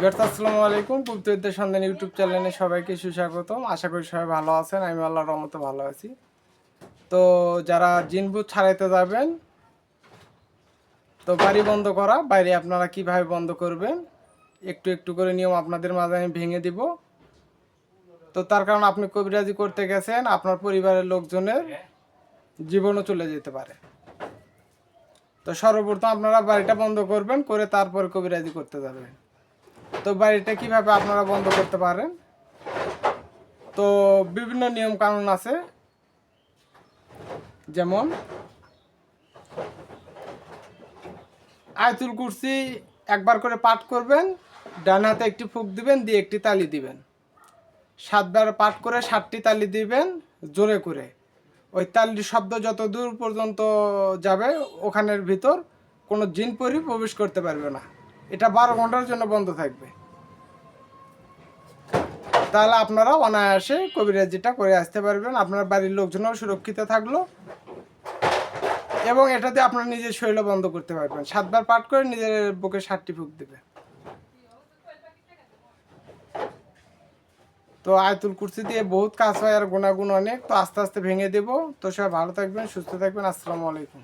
বিয়ার্স আসসালামু আলাইকুম। কুপ্তবিদ্যা সন্ধান ইউটিউব চ্যানেলে সবাইকে সুস্বাগতম। আশা করি সবাই ভালো আছেন, আমি আল্লাহ রহমতে ভালো আছি। তো যারা জিনভূত ছাড়াইতে যাবেন, তো বাড়ি বন্ধ করা, বাইরে আপনারা কীভাবে বন্ধ করবেন, একটু একটু করে নিয়ম আপনাদের মাঝে আমি ভেঙে দিব। তো তার কারণ আপনি কবিরাজি করতে গেছেন, আপনার পরিবারের লোকজনের জীবনও চলে যেতে পারে। তো সর্বপ্রথম আপনারা বাড়িটা বন্ধ করবেন, করে তারপরে কবিরাজি করতে যাবেন। তো বাড়িটা কীভাবে আপনারা বন্ধ করতে পারেন? তো বিভিন্ন নিয়ম কানুন আছে। যেমন, আয়তুল কুরসি একবার করে পাঠ করবেন, ডান হাতে একটি ফুক দিবেন, দিয়ে একটি তালি দিবেন। সাতবার পাঠ করে সাতটি তালি দিবেন, জোরে করে। ওই তালির শব্দ যত দূর পর্যন্ত যাবে, ওখানের ভিতর কোনো জিন পরি প্রবেশ করতে পারবে না। এটা বারো ঘণ্টার জন্য বন্ধ থাকবে। তাহলে আপনারা অনায়াসে কবিরাজিটা করে আসতে পারবেন। আপনার বাড়ির লোকজনও সুরক্ষিত থাকল এবং এটাতে আপনার নিজের শরীর বন্ধ করতে পারবেন। সাতবার পাঠ করে নিজের বুকে ষাটটি ফুক দেবে। তো আয়তুল কুরসি দিয়ে বহুত কাজ হয় আর গুণাগুণ অনেক। তো আস্তে আস্তে ভেঙে দেবো। তো সবাই ভালো থাকবেন, সুস্থ থাকবেন। আসসালামু আলাইকুম।